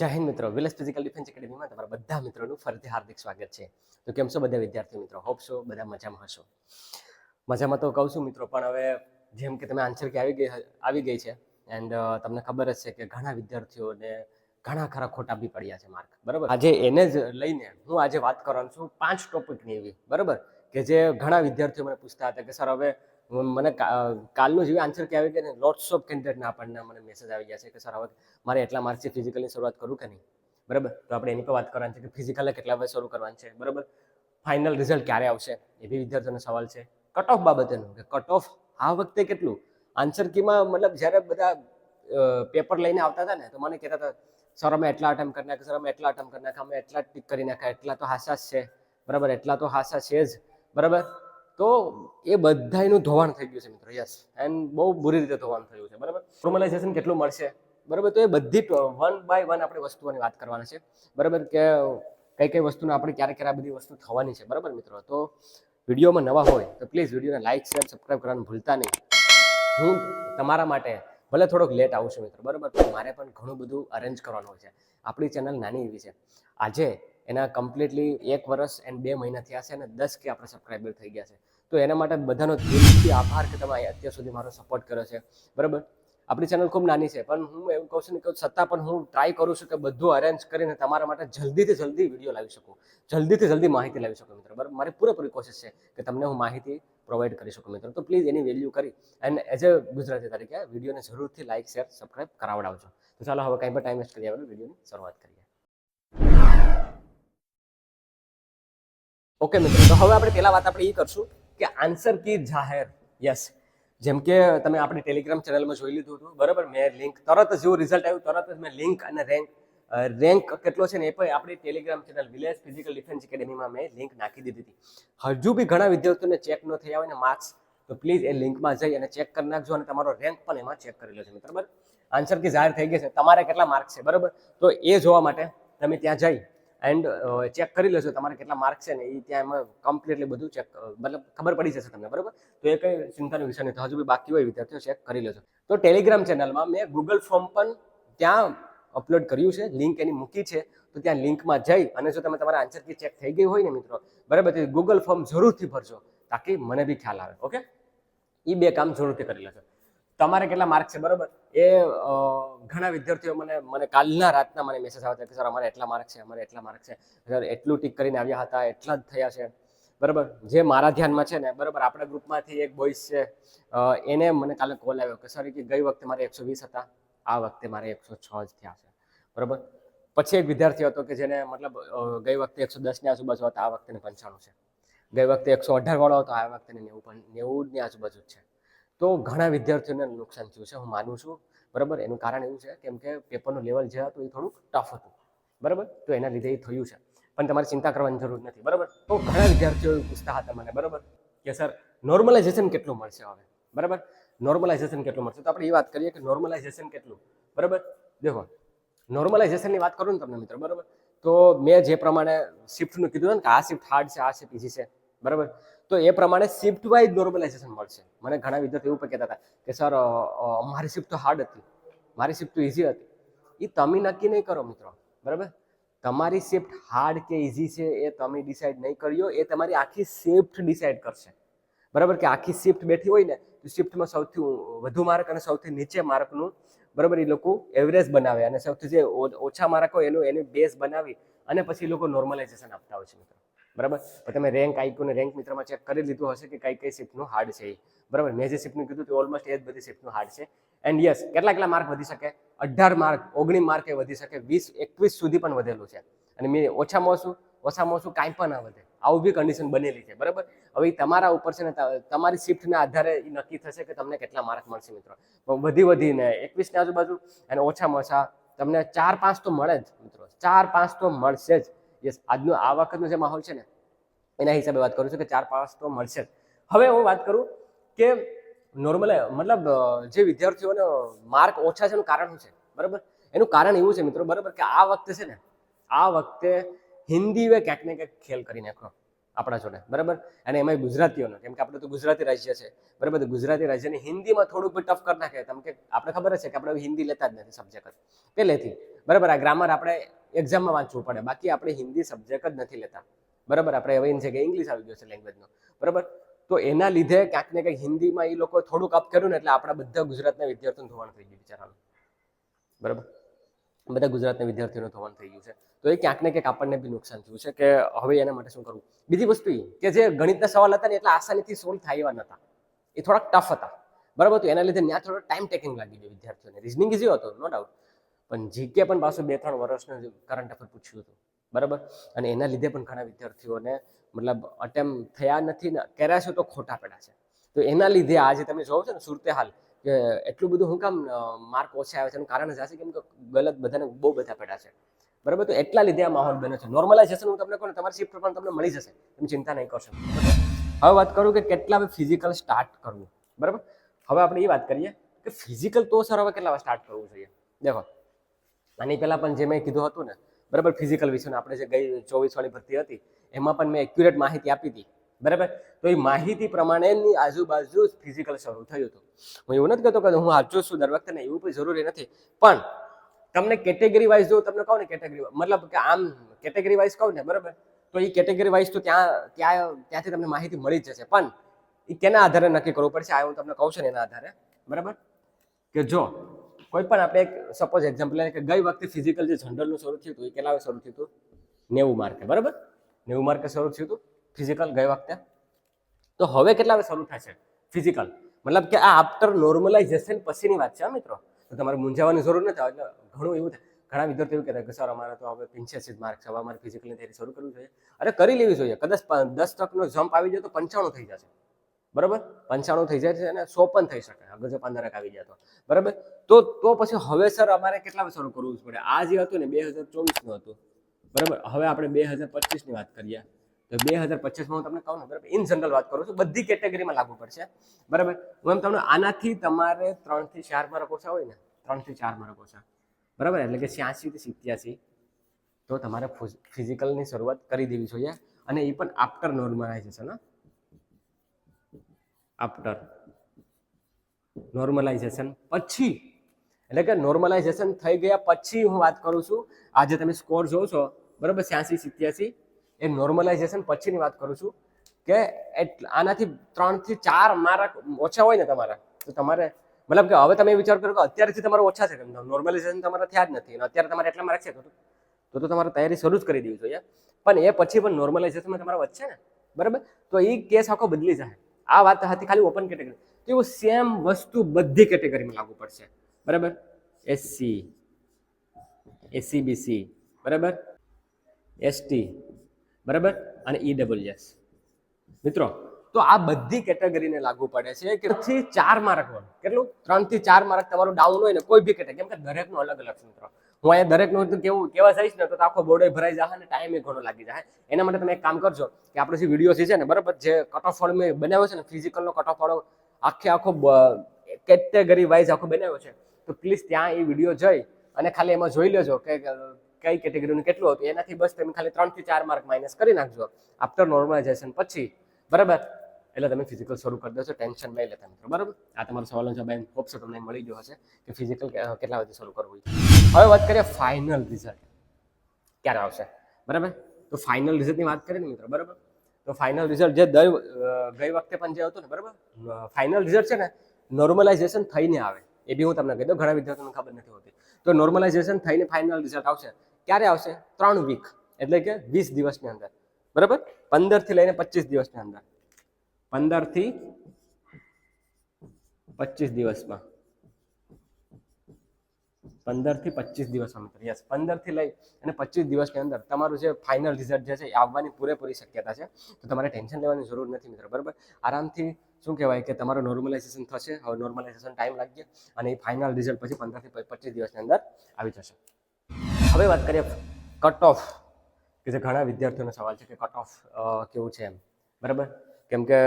જય હિન્દ મિત્રો. Village physical defence એકેડેમીમાં તમારા બધા મિત્રોનું ફરીથી હાર્દિક સ્વાગત છે. તો કેમ છો બધા વિદ્યાર્થી મિત્રો? હોપ છો? બધા મજામાં હશો? મજામાં તો કહું છું મિત્રો, પણ હવે જેમ કે તમે આન્સર કે આવી ગઈ આવી ગઈ છે. એન્ડ તમને ખબર જ છે કે ઘણા વિદ્યાર્થીઓને ઘણા ખરા ખોટા બી પડ્યા છે માર્ક બરાબર? આજે એને જ લઈને હું આજે વાત કરવાનું છું પાંચ ટોપિકની એવી. બરાબર? કે જે ઘણા વિદ્યાર્થીઓ મને પૂછતા હતા કે સર હવે મને કા- કાલનું જેવી આન્સર કે આવી ગઈ લોટ્સ ઓફ કેન્ડિડેટના આપણને મને મેસેજ આવી ગયા છે કે, સર, હવે મારે એટલા માર્ક્સથી ફિઝિકલની શરૂઆત કરું કે નહીં? બરાબર? તો આપણે એની પર વાત કરવાની છે કે ફિઝિકલે કેટલા વાગે શરૂ કરવાનું છે? બરાબર? ફાઇનલ રિઝલ્ટ ક્યારે આવશે? એ બી વિદ્યાર્થીઓનો સવાલ છે. કટ ઓફ બાબતેનું, કે કટ ઓફ આ વખતે કેટલું? આન્સર કીમાં મતલબ જ્યારે બધા પેપર લઈને આવતા હતા ને, તો મને કહેતા હતા, સર, અમે એટલા અટેમ્પ કરી નાખ્યા, સર, અમે એટલા અટેમ્પ કરી નાખ્યા, અમે એટલા ટીક કરી નાખ્યા, એટલા તો હાસાસ છે. બરાબર? એટલા તો હાસા છે જ. બરાબર? તો એ બધાયનું ધોવાણ થઈ ગયું છે મિત્રો યસ એન્ડ બહુ બુરી રીતે ધોવાણ થયું છે, બરાબર? ફોર્મલાઇઝેશન કેટલું મળશે? બરાબર, તો એ બધી વન બાય વન આપણે વસ્તુઓની વાત કરવાના છે. બરાબર, કે કઈ કઈ વસ્તુને આપણે ક્યારે ક્યારે આ બધી વસ્તુ થવાની છે, બરાબર મિત્રો? તો વિડીયોમાં નવા હોય, તો પ્લીઝ વિડીયોને લાઇક શેર સબસ્ક્રાઈબ કરવાનું ભૂલતા નહીં. હું તમારા માટે ભલે થોડોક લેટ આવું છું મિત્રો, બરાબર, પણ મારે પણ ઘણું બધું અરેન્જ કરવાનું હોય છે. આપણી ચેનલ નાની એવી છે. આજે એના કમ્પ્લીટલી એક વર્ષ એન્ડ બે મહિના થયા છે અને દસ કે આપણે સબસ્ક્રાઈબર થઈ ગયા છે. તો એના માટે બધાનો દિલથી આભાર કે તમે અત્યાર સુધી મારો સપોર્ટ કર્યો છે. બરાબર? આપણી ચેનલ ખૂબ નાની છે, પણ હું એવું કહું છું ને કે છતાં પણ હું ટ્રાય કરું છું કે બધું અરેન્જ કરીને તમારા માટે જલ્દીથી જલ્દી વીડિયો લાવી શકું. જલ્દીથી જલ્દી માહિતી લાવી શકું મિત્રો, બરાબર? મારી પૂરેપૂરી કોશિશ છે કે તમને હું માહિતી પ્રોવાઈડ કરી શકું મિત્રો. તો પ્લીઝ એની વેલ્યુ કરી એન્ડ એઝ અ ગુજરાતી તરીકે વિડીયોને જરૂરથી લાઇક શેર સબસ્ક્રાઈબ કરાવડાવજો. તો ચાલો હવે કંઈ પણ ટાઈમ વેસ્ટ કરી વગર વિડીયોની શરૂઆત કરીએ. ઓકે મિત્રો, તો હવે આપણે પહેલા વાત આપણે એ કરશું કે આન્સર કી જાહેર. યસ જેમ કે તમે આપણી ટેલિગ્રામ ચેનલમાં જોઈ લીધું હતું, બરાબર? મેં લિંક તરત જ જેવું રિઝલ્ટ આવ્યું, તરત જ મેં લિંક અને રેન્ક રેન્ક કેટલો છે ને એ પણ આપણી Telegram channel village physical defence એકેડેમીમાં મેં લિંક નાખી દીધી હતી. હજુ બી ઘણા વિદ્યાર્થીઓને ચેક ન થયા હોય ને માર્ક્સ તો પ્લીઝ એ લિંકમાં જઈ અને ચેક કરી નાખજો અને તમારો રેન્ક પણ એમાં ચેક કરી લેજો બરાબર? આન્સર કી જાહેર થઈ ગયા છે. તમારે કેટલા માર્ક્સ છે, બરાબર? તો એ જોવા માટે તમે ત્યાં જઈ એન્ડ ચેક કરી લેજો તમારે કેટલા માર્ક છે ને એ ત્યાં એમાં કમ્પ્લીટલી બધું ચેક મતલબ ખબર પડી જશે તમને, બરાબર? તો એ કંઈ ચિંતાનો વિષય નથી હજુ બી બાકી હોય વિદ્યાર્થીઓ ચેક કરી લેજો. તો ટેલિગ્રામ ચેનલમાં મેં ગૂગલ ફોર્મ પણ ત્યાં અપલોડ કર્યું છે. લિંક એની મૂકી છે. તો ત્યાં લિંકમાં જઈ અને જો તમે તમારા આન્સર કી ચેક થઈ ગઈ હોય ને મિત્રો, બરાબર, તો ગૂગલ ફોર્મ જરૂરથી ભરજો, તાકી મને બી ખ્યાલ આવે ઓકે એ બે કામ જરૂરથી કરી લેજો. તમારે કેટલા માર્ક છે, બરાબર? એ ઘણા વિદ્યાર્થીઓ મને મને કાલના રાતના મને મેસેજ આવ્યા હતા કે, સર, અમારે એટલા માર્ક છે, અમારે એટલા માર્ક છે. સર, એટલું ટીક કરીને આવ્યા હતા, એટલા જ થયા છે. બરાબર? જે મારા ધ્યાનમાં છે ને, બરાબર, આપણા ગ્રુપમાંથી એક બોઈસ છે. એને મને કાલે કોલ આવ્યો કે, સર, કે ગઈ વખતે મારે એકસો વીસ હતા, આ વખતે મારે એકસો છ જ થયા છે. બરાબર? પછી એક વિદ્યાર્થી હતો કે જેને મતલબ ગઈ વખતે એકસો દસની આજુબાજુ હતા, આ વખતે પંચાણું છે. ગઈ વખતે એકસો અઢાર વાળો હતો, આ વખતે નેવું પણ નેવુંની આજુબાજુ છે. તો ઘણા વિદ્યાર્થીઓને નુકસાન થયું છે, હું માનું છું. બરાબર? એનું કારણ એવું છે, કેમ કે પેપરનું લેવલ જે હતું એ થોડુંક ટફ હતું. બરાબર? તો એના લીધે એ થયું છે. પણ તમારે ચિંતા કરવાની જરૂર નથી, બરાબર? તો ઘણા વિદ્યાર્થીઓ પૂછતા હતા મને, બરાબર? કે સર નોર્મલાઇઝેશન કેટલું મળશે હવે? બરાબર? નોર્મલાઇઝેશન કેટલું મળશે? તો આપણે એ વાત કરીએ કે નોર્મલાઇઝેશન કેટલું? બરાબર? દેખો નોર્મલાઇઝેશનની વાત કરું ને તમને મિત્રો, બરાબર? તો મેં જે પ્રમાણે શિફ્ટનું કીધું ને કે આ શિફ્ટ હાર્ડ છે, આ શિફ્ટ ઇઝી છે, બરાબર? તો એ પ્રમાણે શિફ્ટ વાઇઝ નોર્મલાઇઝેશન મળશે. મને ઘણા વિદ્યાર્થીઓ પણ કહેતા હતા કે, સર મારી શિફ્ટ તો હાર્ડ હતી. મારી શિફ્ટ તો ઇઝી હતી. એ તમે નક્કી નહીં કરો મિત્રો. બરાબર? તમારી શિફ્ટ હાર્ડ કે ઇઝી છે એ તમે ડિસાઇડ નહીં કર્યો, એ તમારી આખી શિફ્ટ ડિસાઇડ કરશે. બરાબર? કે આખી શિફ્ટ બેઠી હોય ને, તો શિફ્ટમાં સૌથી વધુ માર્ક અને સૌથી નીચે માર્કનું બરાબર એ લોકો એવરેજ બનાવે. અને સૌથી જે ઓછા માર્ક હોય એનું, એની બેઝ બનાવી અને પછી એ લોકો નોર્મલાઇઝેશન આપતા હોય છે મિત્રો. બરાબર? તમે રેન્ક આઈક્યુ ને રેન્ક મિત્રમાં ચેક કરી લીધું હશે કે કઈ કઈ શિફ્ટનું હાર્ડ છે એ. બરાબર? મેં જે શિફ્ટનું કીધું તે ઓલમોસ્ટ એ જ બધી શિફ્ટનું હાર્ડ છે. એન્ડ યસ કેટલા કેટલા માર્ક વધી શકે? અઢાર માર્ક ઓગણીસ માર્ક એ વધી શકે. વીસ, એકવીસ સુધી પણ વધેલું છે. અને મેં ઓછામાં ઓછું ઓછામાં ઓછું કાંઈ પણ ના વધે. આવું બી કન્ડિશન બનેલી છે. બરાબર? હવે તમારા ઉપર છે ને તમારી શિફ્ટના આધારે નક્કી થશે કે તમને કેટલા માર્ક મળશે મિત્રો. વધી વધીને એકવીસની આજુબાજુ અને ઓછામાં ઓછા તમને ચાર પાંચ તો મળે જ મિત્રો. ચાર પાંચ તો મળશે જ. યસ આજનો આ વખતનો જે માહોલ છે ને એના હિસાબે વાત કરું છું કે ચાર પાંચ તો મળશે હવે હું વાત કરું કે નોર્મલ મતલબ જે વિદ્યાર્થીઓને માર્ક ઓછા છે એનું કારણ શું છે? બરાબર? એનું કારણ એવું છે મિત્રો, બરાબર, કે આ વખતે છે ને, આ વખતે હિન્દી વે ક્યાંક ને ક્યાંક ખેલ કરી નાખ્યો આપણા જોડે, બરાબર? અને એમાં ગુજરાતીઓનો, કેમ કે આપણે તો ગુજરાતી રાજ્ય છે, બરાબર? ગુજરાતી રાજ્યને હિન્દીમાં થોડુંક ટફ કરી નાખે કેમ કે આપણે ખબર છે કે આપણે હિન્દી લેતા જ નથી સબ્જેક્ટ પહેલેથી, બરાબર? આ ગ્રામર આપણે એક્ઝામમાં વાંચવું પડે, બાકી આપણે હિન્દી સબ્જેક્ટ જ નથી લેતા. બરાબર? આપણે હવે એમ છે કે ઇંગ્લિશ આવી ગયો છે લેંગ્વેજનો બરાબર? તો એના લીધે ક્યાંક ને ક્યાંક હિન્દીમાં એ લોકો થોડુંક અપ કર્યું ને એટલે આપણા બધા ગુજરાતના વિદ્યાર્થીઓનું ધોવાણ થઈ ગયું બિચારાનું. બરાબર? બધા ગુજરાતના વિદ્યાર્થીઓનું ધોવાણ થઈ ગયું છે. તો એ ક્યાંક ને ક્યાંક આપણને બી નુકસાન થયું છે કે હવે એના માટે શું કરવું? બીજી વસ્તુ એ કે જે ગણિતના સવાલ હતા ને એટલા આસાનીથી સોલ્વ થાય એવા નહોતા એ થોડાક ટફ હતા. બરાબર? તો એના લીધે ત્યાં થોડો ટાઈમ ટેકિંગ લાગી ગયો વિદ્યાર્થીઓને. રિઝનિંગ ઇઝી હતો નો ડાઉટ પણ જીકે પણ પાછું બે ત્રણ વર્ષનું કરંટ અફેર પૂછ્યું હતું. બરાબર? અને એના લીધે પણ ઘણા વિદ્યાર્થીઓને મતલબ અટેમ્પ થયા નથી ને કર્યા છે તો ખોટા પડ્યા છે. તો એના લીધે આજે તમે જોવો છો ને સુરતે હાલ કે એટલું બધું હું કામ માર્ક ઓછા આવે છે એનું કારણ જ હશે કેમ કે ગલત બધાને બહુ બધા પડ્યા છે. બરાબર? તો એટલા લીધે આ માહોલ બને છે. નોર્મલાઇઝેશન હું તમને કહું તમારી શિફ્ટ પણ તમને મળી જશે. તમે ચિંતા નહીં કરશો. હવે વાત કરું કે કેટલા ફિઝિકલ સ્ટાર્ટ કરવું. બરાબર? હવે આપણે એ વાત કરીએ કે ફિઝિકલ તો સર હવે કેટલા સ્ટાર્ટ કરવું જોઈએ? દેખો. આની પહેલાં પણ જે મેં કીધું હતું ને બરાબર? ફિઝિકલ વિશે આપણે જે ગઈ ચોવીસ વાળી ભરતી હતી, એમાં પણ મેં એક્યુરેટ માહિતી આપી હતી. બરાબર? તો એ માહિતી પ્રમાણેની આજુબાજુ ફિઝિકલ શરૂ થયું હતું. હું એવું નથી કહેતો કે હું સાચું છું, દર વખતે એવું કોઈ જરૂરી નથી. પણ તમને કેટેગરી વાઇઝ જો તમને કહું ને કેટેગરી મતલબ કે આમ કેટેગરી વાઇઝ કહું ને, બરાબર? તો એ કેટેગરી વાઇઝ તો ત્યાં ત્યાં, ત્યાંથી તમને માહિતી મળી જ જશે. પણ એ કેના આધારે નક્કી કરવું પડશે? આ હું તમને કહું છું ને એના આધારે. બરાબર? કે જો કોઈ પણ આપણે એક સપોઝ એક્ઝામ્પલ લઈએ કે ગઈ વખતે ફિઝિકલ જે જનરલનું શરૂ થયું હતું, એ કેટલા શરૂ થયું હતું? નેવું માર્કે, બરાબર? નેવું માર્કે શરૂ થયું હતું ફિઝિકલ ગઈ વખતે. તો હવે કેટલા વાગે શરૂ થશે ફિઝિકલ મતલબ કે આ આફ્ટર નોર્મલાઇઝેશન પછીની વાત છે મિત્રો. તો તમારે મૂંઝાવાની જરૂર નથી એટલે ઘણું એવું ઘણા વિદ્યાર્થીઓ કહેતા કે સર, અમારે તો હવે પંચ્યાસી માર્ક છે, હવે અમારે ફિઝિકલની તૈયારી શરૂ કરવી જોઈએ. અરે કરી લેવી જોઈએ. કદાચ દસ ટકનો જમ્પ આવી જાય તો પંચાણું થઈ જશે. બરાબર? પંચાણું થઈ જાય છે અને સો પણ થઈ શકે. અગર જો પંદરક આવી જાય તો. બરાબર? તો તો પછી હવે સર અમારે કેટલા શરૂ કરવું પડે? આ જે હતું ને, બે હજાર ચોવીસનું હતું. બરાબર? હવે આપણે બે હજાર પચીસની વાત કરીએ. તો બે હજાર પચીસમાં હું તમને કહું ને, બરાબર? ઇન જનરલ વાત કરું છું. બધી કેટેગરીમાં લાગુ પડશે. બરાબર? હું એમ તમને આનાથી તમારે ત્રણથી ચાર માર્ક ઓછા હોય ને, ત્રણથી ચાર માર્ક ઓછા. બરાબર? એટલે કે છ્યાસી થી સિત્યાસી. તો તમારે ફિઝિકલની શરૂઆત કરી દેવી જોઈએ. અને એ પણ આફ્ટર નોર્મલાઇઝેશન આફ્ટર નોર્મલાઇઝેશન પછી, એટલે કે નોર્મલાઇઝેશન થઈ ગયા પછી હું વાત કરું છું, આજે તમે સ્કોર જોવો છો, બરાબર છ્યાસી, સિત્યાસી, એ નોર્મલાઇઝેશન પછીની વાત કરું છું કે આનાથી ત્રણથી ચાર માર્ક ઓછા હોય ને તમારા. તો તમારે, મતલબ કે હવે તમે વિચાર કરો કે અત્યારથી તમારે ઓછા છે નોર્મલાઇઝેશન તમારા થયા જ નથી. અને અત્યારે તમારે એટલા માર્ક છે તો તો તો તમારે તૈયારી શરૂ જ કરી દેવી જોઈએ. પણ એ પછી પણ નોર્મલાઇઝેશનમાં તમારા વધશે ને? બરાબર? તો એ કેસ આખો બદલી જાય. આ વાત હતી ખાલી ઓપન કેટેગરી તો એવું સેમ વસ્તુ બધી કેટેગરીમાં લાગુ પડશે. બરાબર? એસસી એસસીબીસી બરાબર? એસટી બરાબર? અને ઈડબ્લ્યુએસ મિત્રો, તો આ બધી કેટેગરીને લાગુ પડે છે કે ચાર માર્ક હોય. કેટલું? ત્રણથી ચાર માર્ક તમારું ડાઉન હોય ને કોઈ બી કેટેગરી કેમ કે દરેકનું અલગ અલગ મિત્રો. હું અહીંયા દરેકનું તો કેવું કેવા થઈશ ને તો આખો બોર્ડ ભરાઈ જાય અને ટાઈમ ઘણો લાગી જાય. એના માટે તમે એક કામ કરજો કે આપણે જે વીડિયો છે ને, બરાબર? જે કટ ઓફ વાળો મેં બનાવ્યો છે ને ફિઝિકલનો કટ ઓફ વાળો, આખે આખો કેટેગરી વાઇઝ આખો બનાવ્યો છે, તો પ્લીઝ ત્યાં એ વીડિયો જઈ અને ખાલી એમાં જોઈ લેજો કે કઈ કેટેગરીનું કેટલું હતું. એનાથી બસ તમે ખાલી ત્રણથી ચાર માર્ક માઇનસ કરી નાખજો. આફ્ટર નોર્મલાઇઝેશન પછી, બરાબર? એટલે તમે ફિઝિકલ શરૂ કરી દેશો ટેન્શન નહીં લેતા મિત્રો બરાબર? આ તમારો સવાલનો જવાબ એમ હોપ તમને મળી ગયો હશે કે ફિઝિકલ કેટલા વાગે શરૂ કરવું હવે વાત કરીએ ફાઇનલ રિઝલ્ટ ક્યારે આવશે? બરાબર? તો ફાઇનલ રિઝલ્ટની વાત કરીએ ને મિત્રો, બરાબર? તો ફાઇનલ રિઝલ્ટ જે દર ગઈ વખતે પણ જે હતું ને, બરાબર? ફાઇનલ રિઝલ્ટ છે ને નોર્મલાઇઝેશન થઈને આવે. એ બી હું તમને કહી દઉં, ઘણા વિદ્યાર્થીઓને ખબર નથી હોતી. તો નોર્મલાઇઝેશન થઈને ફાઇનલ રિઝલ્ટ આવશે. ક્યારે આવશે? ત્રણ વીક એટલે કે વીસ દિવસની અંદર. બરાબર? પંદરથી લઈને પચીસ દિવસની અંદર. પંદરથી પચીસ દિવસમાં. પંદરથી પચીસ દિવસમાં મિત્રો યસ પંદરથી લઈ અને પચીસ દિવસની અંદર તમારું જે ફાઇનલ રિઝલ્ટ જે છે એ આવવાની પૂરેપૂરી શક્યતા છે. તો તમારે ટેન્શન લેવાની જરૂર નથી મિત્રો, બરાબર? આરામથી શું કહેવાય કે તમારું નોર્મલાઇઝેશન થશે, હવે નોર્મલાઇઝેશન ટાઈમ લાગશે અને એ ફાઇનલ રિઝલ્ટ પછી પંદરથી પચીસ દિવસની અંદર આવી જશે. હવે વાત કરીએ કટ ઓફ કે જે ઘણા વિદ્યાર્થીઓનો સવાલ છે કે કટ ઓફ કેવું છે એમ? બરાબર? કેમ કે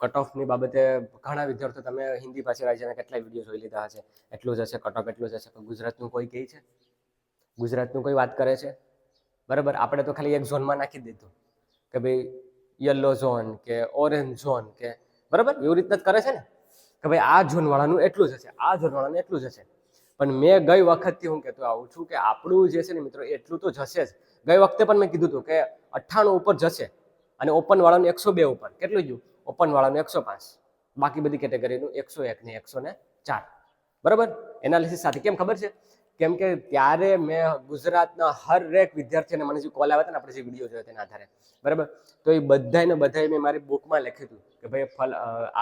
કટ ઓફની બાબતે ઘણા વિદ્યાર્થીઓ તમે હિન્દી ભાષી રાજ્યના કેટલાય વીડિયો જોઈ લીધા હશે. એટલું જ હશે કટ એટલું જ હશે. ગુજરાતનું કોઈ કહે છે? ગુજરાતનું કોઈ વાત કરે છે? બરાબર, આપણે તો ખાલી એક ઝોનમાં નાખી દીધું. કે ભાઈ યલો ઝોન કે ઓરેન્જ ઝોન કે બરાબર, એવી રીતના જ કરે છે ને? કે ભાઈ આ ઝોનવાળાનું એટલું જ હશે, આ ઝોનવાળાનું એટલું જ હશે. પણ મેં ગઈ વખતથી હું કહેતો આવું છું કે આપણું જે છે ને મિત્રો, એટલું તો જશે જ. ગઈ વખતે પણ મેં કીધું હતું કે અઠ્ઠાણું ઉપર જશે અને ઓપન વાળાનું એકસો બે ઉપર. કેટલું ગયું ઓપન વાળાનું એકસો પાંચ. બાકી બધી કેટેગરીનું એકસો એક ને એકસો ને ચાર. બરાબર? એનાલિસિસ સાથે કેમ ખબર છે? કેમ કે ત્યારે મેં ગુજરાતના હરેક વિદ્યાર્થીને મને જે કોલ આવ્યા હતા ને આપણે જે વીડિયો જોયો તેના આધારે. બરાબર? તો એ બધાને બધાએ મેં મારી બુકમાં લખ્યું હતું કે ભાઈ, ફલ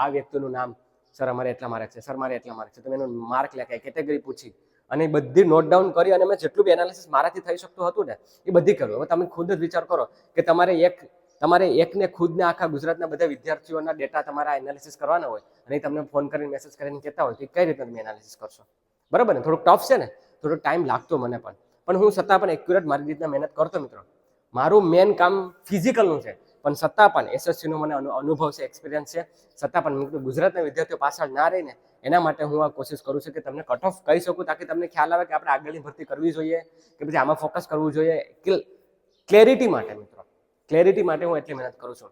આ વ્યક્તિનું નામ સર અમારે એટલા માર્ક છે, સર મારે એટલા માર્ક છે. તો મેં એનું માર્ક લખાય, કેટેગરી પૂછી. અને બધી નોટ ડાઉન કરી અને મેં જેટલું બી એનાલિસિસ મારાથી થઈ શકતું હતું ને, એ બધી કર્યું. હવે તમે ખુદ જ વિચાર કરો કે તમારે એક તમારે એકને ખુદને આખા ગુજરાતના બધા વિદ્યાર્થીઓના ડેટા તમારા એનાલિસિસ કરવાના હોય અને તમને ફોન કરીને મેસેજ કરીને કહેતા હોય તો કઈ રીતે તમે એનાલિસિસ કરશો? બરાબર ને? થોડુંક ટફ છે ને? થોડો ટાઈમ લાગતો મને પણ. પણ હું છતાં પણ એક્યુરેટ મારી રીતના મહેનત કરતો મિત્રો. મારું મેન કામ ફિઝિકલનું છે. પણ છતાં પણ એસએસસીનો મને અનુ- અનુભવ છે એક્સપિરિયન્સ છે. છતાં પણ ગુજરાતના વિદ્યાર્થીઓ પાછળ ના રહીને એના માટે હું આ કોશિશ કરું છું કે તમને કટ ઓફ કહી શકું તાકી તમને ખ્યાલ આવે કે આપણે આગળની ભરતી કરવી જોઈએ, કે પછી આમાં ફોકસ કરવું જોઈએ. ક્લેરિટી માટે મિત્રો. ક્લેરિટી માટે હું એટલી મહેનત કરું છું.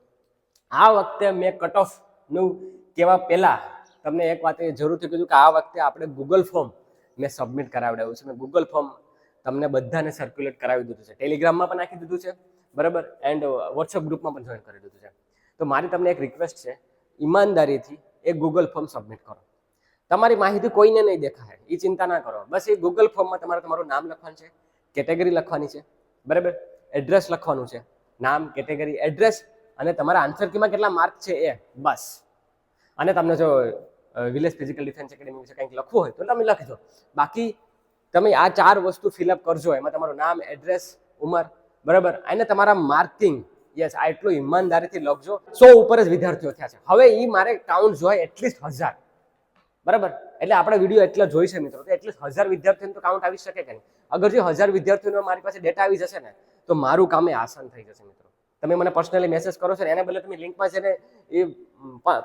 આ વખતે મેં કટ ઓફનું કહેવા પહેલાં તમને એક વાત એ જરૂરથી કીધું કે આ વખતે આપણે ગૂગલ ફોર્મ મેં સબમિટ કરાવડાવ્યું છે મેં ગૂગલ ફોર્મ તમને બધાને સર્ક્યુલેટ કરાવી દીધું છે. ટેલિગ્રામમાં પણ નાખી દીધું છે, બરાબર? એન્ડ વોટ્સઅપ ગ્રુપમાં પણ જોઈન કરી દીધું છે. તો મારી તમને એક રિક્વેસ્ટ છે, ઈમાનદારીથી એ ગૂગલ ફોર્મ સબમિટ કરો. તમારી માહિતી કોઈને નહીં દેખાય એ ચિંતા ના કરો. બસ એ ગૂગલ ફોર્મમાં તમારે તમારું નામ લખવાનું છે કેટેગરી લખવાની છે, બરાબર? એડ્રેસ લખવાનું છે. નામ, કેટેગરી એડ્રેસ અને તમારા આન્સર કીમાં કેટલા માર્ક છે એ. બસ. અને તમને જો વિલેજ ફિઝિકલ ડિફેન્સ એકેડેમી વિશે કંઈક લખવું હોય તો તમે લખજો બાકી તમે આ ચાર વસ્તુ ફિલઅપ કરજો, એમાં તમારું નામ એડ્રેસ ઉંમર, બરાબર? અને તમારા માર્કિંગ યસ આ એટલું ઈમાનદારીથી લખજો. સો ઉપર જ વિદ્યાર્થીઓ થયા છે. હવે એ મારે કાઉન્ટ જોઈએ એટલીસ્ટ હજાર. બરાબર? એટલે આપણે વીડિયો એટલા જોઈ છે મિત્રો તો એટલીસ્ટ હજાર વિદ્યાર્થીઓ તો કાઉન્ટ આવી શકે કે નહીં. અગર જો હજાર વિદ્યાર્થીઓનો મારી પાસે ડેટા આવી જશે ને, તો મારું કામ એ આસાન થઈ જશે મિત્રો. તમે મને પર્સનલી મેસેજ કરો છો ને, એના બદલે તમે લિંકમાં જઈને એ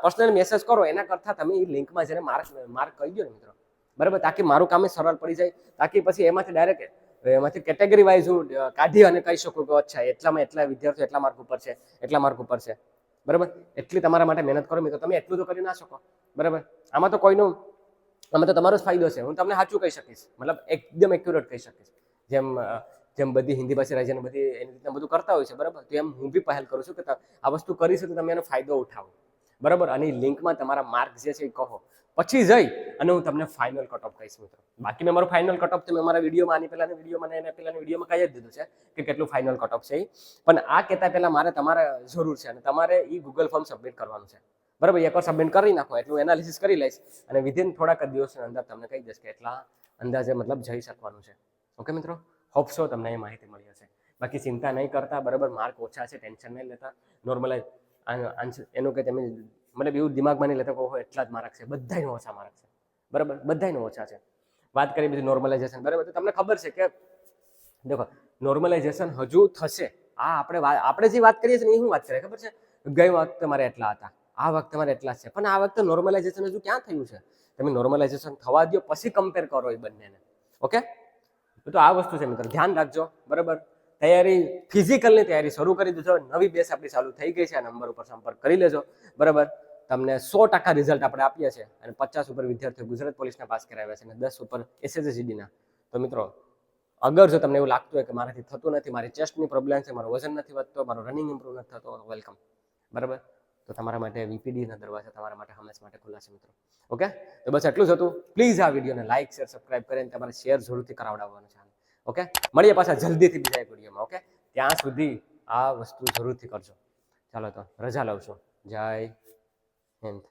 પર્સનલી મેસેજ કરો, એના કરતાં તમે એ લિંકમાં જઈને માર્ક માર્ક કહી દો ને મિત્રો. બરાબર? તાકી મારું કામ સરળ પડી જાય. તાકી પછી એમાંથી ડાયરેક્ટ એમાંથી કેટેગરી વાઇઝ હું કાઢી અને કહી શકું કે, અચ્છા, એટલામાં એટલા વિદ્યાર્થીઓ એટલા માર્ક ઉપર છે, એટલા માર્ક ઉપર છે. બરાબર? એટલી તમારા માટે મહેનત કરો મિત્રો. તમે એટલું તો કરી ના શકો. બરાબર? આમાં તો કોઈનું આમાં તો તમારો જ ફાયદો છે. હું તમને સાચું કહી શકીશ. મતલબ એકદમ એક્યુરેટ કહી શકીશ. જેમ જેમ બધી હિન્દી ભાષી રાજ્યને બધી એની રીતના બધું કરતા હોય છે, બરાબર? તો એમ હું બી પહેલ કરું છું કે આ વસ્તુ કરીશું તો તમે એનો ફાયદો ઉઠાવો. બરાબર? અને લિંકમાં તમારા માર્ક જે છે એ કહો. પછી જઈ અને હું તમને ફાઇનલ કટ ઓફ કહીશ મિત્રો. બાકી મેં મારો ફાઇનલ કટ ઓફ તો મેં મારા વિડીયોમાં આની પહેલાની વિડીયોમાં એના પહેલાની વિડીયોમાં કહી જ દીધું છે કે કેટલું ફાઇનલ કટ ઓફ છે એ. પણ આ કહેતા પહેલાં મારે તમારે જરૂર છે અને તમારે એ ગૂગલ ફોર્મ સબમિટ કરવાનું છે. બરાબર એકવાર સબમિટ કરી નાખો, એટલું હું એનાલિસિસ કરી લઈશ અને વિધિન થોડાક દિવસની અંદર તમને કહી દઈશ કે એટલા અંદાજે મતલબ જઈ શકવાનું છે. ઓકે મિત્રો? હોપસો તમને એ માહિતી મળી હશે. બાકી ચિંતા નહીં કરતા, બરાબર માર્ક ઓછા છે ટેન્શન નહીં લેતા. નોર્મલાઇઝ આન્સર એનું કે તમે, મતલબ એવું દિમાગમાં નહીં લેતા કહો એટલા જ માર્ક છે, બધાયનો ઓછા માર્ક છે. બરાબર, બધાયનો ઓછા છે. વાત કરી બધી નોર્મલાઇઝેશન બરાબર? તો તમને ખબર છે કે, દેખો નોર્મલાઇઝેશન હજુ થશે. આ આપણે આપણે જે વાત કરીએ છીએ એ શું વાત કરીએ, ખબર છે? ગઈ વખતે મારે એટલા હતા. આ વખતે મારે એટલા છે. પણ આ વખતે નોર્મલાઇઝેશન હજુ ક્યાં થયું છે? તમે નોર્મલાઇઝેશન થવા દો પછી કમ્પેર કરો એ બંનેને. ઓકે તો આ વસ્તુ છે મિત્રો, ધ્યાન રાખજો. બરાબર? તૈયારી ફિઝિકલની તૈયારી શરૂ કરી દેજો નવી બેસ આપણી ચાલુ થઈ ગઈ છે. આ નંબર ઉપર સંપર્ક કરી લેજો. બરાબર? તમને સો ટકા રિઝલ્ટ આપણે આપીએ છીએ. અને પચાસ ઉપર વિદ્યાર્થીઓ ગુજરાત પોલીસના પાસ કરાવ્યા છે અને દસ ઉપર એસએસસીડીના તો મિત્રો, અગર જો તમને એવું લાગતું હોય કે મારાથી થતું નથી, મારી ચેસ્ટની પ્રોબ્લેમ છે, મારું વજન નથી વધતો, મારો રનિંગ ઇમ્પ્રૂવ નથી થતો વેલકમ બરાબર? તો તમારા માટે વીપીડીના દરવાજા તમારા માટે હંમેશા માટે ખુલ્લા છે મિત્રો. ઓકે તો બસ એટલું જ હતું. પ્લીઝ આ વિડીયોને લાઇક શેર સબસ્ક્રાઇબ કરીને તમારે શેર જરૂરથી કરાવડાવવાનું છે ઓકે મળીએ પાછા જલ્દીથી બીજા એક વિડીયોમાં. ઓકે ત્યાં સુધી આ વસ્તુ જરૂરથી કરજો. ચાલો તો રજા લઉં છું. જય હિન્દ.